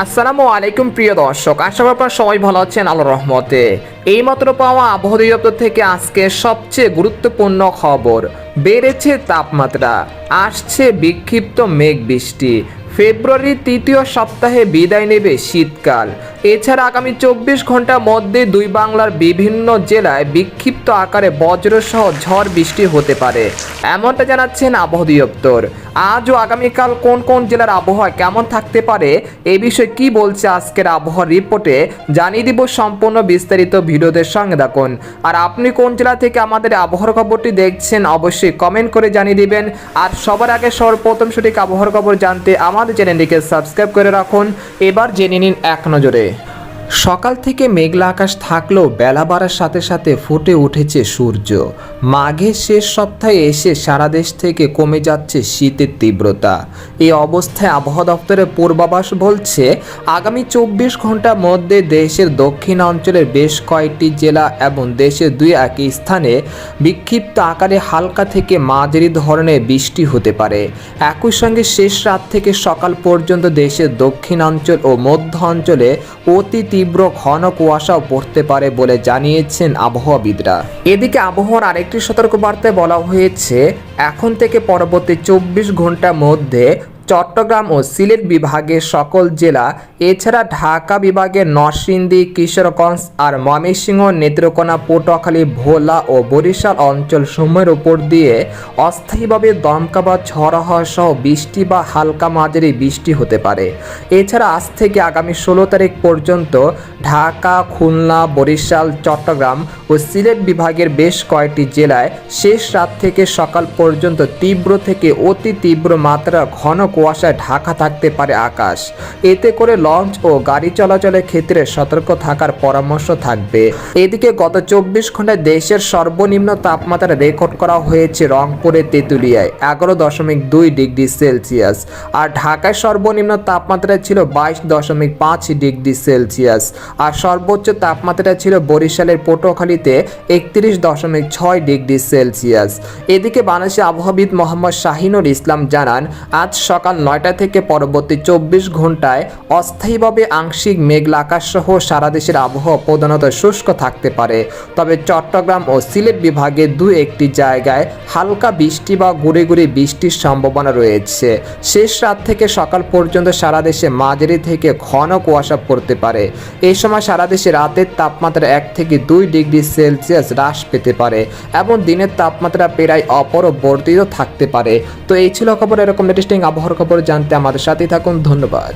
আসসালামু আলাইকুম প্রিয় দর্শক, আশা করি আপনারা সবাই ভালো আছেন, আল্লাহর রহমতে। এইমাত্র পাওয়া আবহাওয়া দপ্তর থেকে আজকে সবচেয়ে গুরুত্বপূর্ণ খবর, বেড়েছে তাপমাত্রা, আসছে বিক্ষিপ্ত মেঘ বৃষ্টি ফেব্রুয়ারির তৃতীয় সপ্তাহে বিদায় নেবে শীতকাল। এছাড়া আগামী চব্বিশ ঘণ্টার মধ্যে দুই বাংলার বিভিন্ন জেলায় বিক্ষিপ্ত আকারে বজ্রসহ ঝড় বৃষ্টি হতে পারে। এমনটা জানাচ্ছেন আবহাওয়া দপ্তর আজ ও আগামীকাল কোন কোন জেলার আবহাওয়া কেমন থাকতে পারে, এ বিষয়ে কি বলছে আজকের আবহাওয়া রিপোর্টে, জানিয়ে দিব সম্পূর্ণ বিস্তারিত ভিডিওদের সঙ্গে থাকুন। আর আপনি কোন জেলা থেকে আমাদের আবহাওয়ার খবরটি দেখছেন, অবশ্যই কমেন্ট করে জানিয়ে দিবেন। আর সবার আগে সর্বপ্রথম সঠিক আবহাওয়ার খবর জানতে আমাদের চ্যানেলটিকে সাবস্ক্রাইব করে রাখুন। এবার জেনে নিন এক নজরে। সকাল থেকে মেঘলা আকাশ থাকলেও বেলা বাড়ার সাথে সাথে ফুটে উঠেছে সূর্য। মাঘের শেষ সপ্তাহে এসে সারা দেশ থেকে কমে যাচ্ছে শীতের তীব্রতা। এই অবস্থায় আবহাওয়া দপ্তরের পূর্বাভাস বলছে, আগামী চব্বিশ ঘণ্টার মধ্যে দেশের দক্ষিণ অঞ্চলের বেশ কয়েকটি জেলা এবং দেশের দুই একই স্থানে বিক্ষিপ্ত আকারে হালকা থেকে মাঝারি ধরনের বৃষ্টি হতে পারে। একই সঙ্গে শেষ রাত থেকে সকাল পর্যন্ত দেশের দক্ষিণাঞ্চল ও মধ্য অঞ্চলে অতি তীব্র ঘন কুয়াশাও পড়তে পারে বলে জানিয়েছেন আবহাওয়াবিদরা। এদিকে আবহাওয়ার আরেকটি সতর্কবার্তায় বলা হয়েছে এখন থেকে পরবর্তী চব্বিশ ঘণ্টার মধ্যে চট্টগ্রাম ও সিলেট বিভাগের সকল জেলা, এছাড়া ঢাকা বিভাগের নরসিংদী, কিশোরগঞ্জ আর ময়মনসিংহ, নেত্রকোনা, পটুয়াখালী, ভোলা ও বরিশাল অঞ্চল সমূহের উপর দিয়ে অস্থায়ীভাবে দমকা বা ঝড় হওয়া সহ বৃষ্টি বা হালকা মাঝারি বৃষ্টি হতে পারে। এছাড়া আজ থেকে আগামী ষোলো তারিখ পর্যন্ত ঢাকা, খুলনা, বরিশাল, চট্টগ্রাম ও সিলেট বিভাগের বেশ কয়েকটি জেলায় শেষ রাত থেকে সকাল পর্যন্ত তীব্র থেকে অতি তীব্র মাত্রা ঘন কুয়াশায় ঢাকা থাকতে পারে আকাশ। এতে করে লঞ্চ ও গাড়ি চলাচলের ক্ষেত্রে সতর্ক থাকার পরামর্শ থাকবে। এদিকে গত চব্বিশ ঘন্টায় দেশের সর্বনিম্ন তাপমাত্রা রেকর্ড করা হয়েছে রংপুরের তেঁতুলিয়ায়, এগারো দশমিক দুই ডিগ্রি সেলসিয়াস। আর ঢাকায় সর্বনিম্ন তাপমাত্রা ছিল বাইশ দশমিক পাঁচ ডিগ্রি সেলসিয়াস। আর সর্বোচ্চ তাপমাত্রা ছিল বরিশালের পটুয়াখালীতে একত্রিশ দশমিক ছয় ডিগ্রি সেলসিয়াস। এদিকে বাংলাদেশের আবহাওয়াবিদ মোহাম্মদ শাহিনুর ইসলাম জানান, আজ সকাল নয়টা থেকে পরবর্তী চব্বিশ ঘন্টায় অস্থায়ীভাবে আংশিক মেঘলা আকাশ সহ সারা দেশের আবহাওয়া প্রধানত শুষ্ক থাকতে পারে। তবে চট্টগ্রাম ও সিলেট বিভাগে দু একটি জায়গায় হালকা বৃষ্টি বা গুড়ি গুড়ি বৃষ্টির সম্ভাবনা রয়েছে। শেষ রাত থেকে সকাল পর্যন্ত সারা দেশে মাঝারি থেকে ঘন কুয়াশা পড়তে পারে। এই সময় সারা দেশে রাতের তাপমাত্রা এক থেকে দুই ডিগ্রি সেলসিয়াস হ্রাস পেতে পারে এবং দিনের তাপমাত্রা প্রায় অপরবর্তিত থাকতে পারে। তো এই ছিল খবর, এরকম লেটেস্টিং আবহাওয়ার খবর জানতে আমাদের সাথেই থাকুন। ধন্যবাদ।